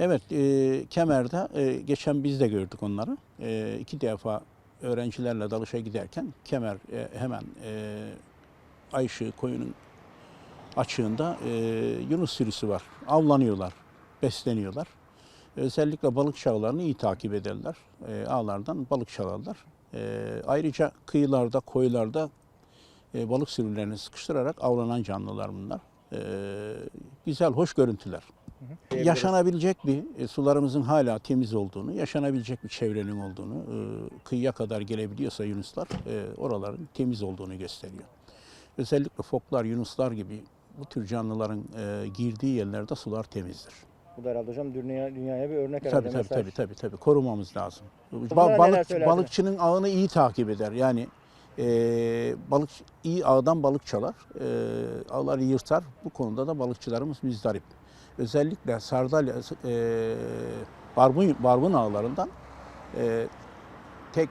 Evet, e, Kemer'de e, geçen biz de gördük onları. E, iki defa öğrencilerle dalışa giderken Kemer e, hemen e, Ayşığı koyunun açığında e, Yunus sürüsü var. Avlanıyorlar, besleniyorlar. Özellikle balık çağlarını iyi takip ederler. E, ağlardan balık çalarlar. E, ayrıca kıyılarda, koylarda e, balık sürülerini sıkıştırarak avlanan canlılar bunlar. E, güzel, hoş görüntüler. Yaşanabilecek bir e, sularımızın hala temiz olduğunu, yaşanabilecek bir çevrenin olduğunu, e, kıyıya kadar gelebiliyorsa yunuslar e, oraların temiz olduğunu gösteriyor. Özellikle foklar, yunuslar gibi bu tür canlıların e, girdiği yerlerde sular temizdir. Bu da herhalde hocam dünya, dünyaya bir örnek herhalde. Tabii tabii tabii tabii tabii korumamız lazım. Ba- balık balıkçının ağını iyi takip eder. Yani e, balık iyi ağdan balık çalar, e, ağları yırtar. Bu konuda da balıkçılarımız müzdarip. Özellikle sardalya, e, barbun, barbun ağlarından e, tek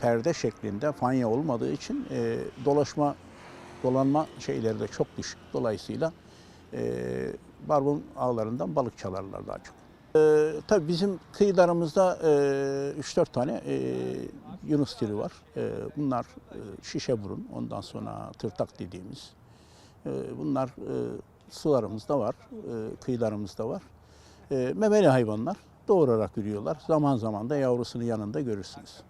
perde şeklinde fanya olmadığı için e, dolaşma dolanma şeyleri de çok düşük. Dolayısıyla e, barbun ağlarından balık çalarlar daha çok. E, tabii bizim kıyılarımızda e, 3-4 tane e, yunus türü var. E, bunlar e, şişe burun, ondan sonra tırtak dediğimiz. E, bunlar e, sularımızda var, e, kıyılarımızda var. E, memeli hayvanlar doğurarak ürüyorlar. Zaman zaman da yavrusunu yanında görürsünüz.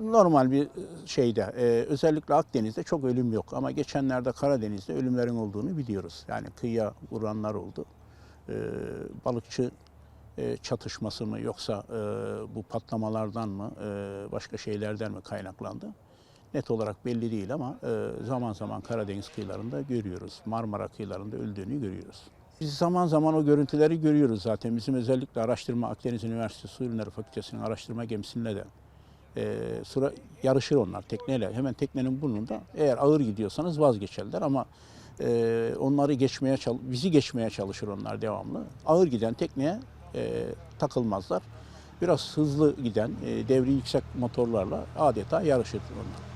Normal bir şeyde, e, özellikle Akdeniz'de çok ölüm yok ama geçenlerde Karadeniz'de ölümlerin olduğunu biliyoruz. Yani kıyıya vuranlar oldu. E, balıkçı e, çatışması mı yoksa e, bu patlamalardan mı e, başka şeylerden mi kaynaklandı? Net olarak belli değil ama e, zaman zaman Karadeniz kıyılarında görüyoruz. Marmara kıyılarında öldüğünü görüyoruz. Biz zaman zaman o görüntüleri görüyoruz zaten. Bizim özellikle araştırma Akdeniz Üniversitesi Su Ürünleri Fakültesi'nin araştırma gemisinde de e, sıra yarışır onlar tekneyle. Hemen teknenin burnunda eğer ağır gidiyorsanız vazgeçerler ama e, onları geçmeye bizi geçmeye çalışır onlar devamlı. Ağır giden tekneye e, takılmazlar. Biraz hızlı giden e, devri yüksek motorlarla adeta yarışır onlar.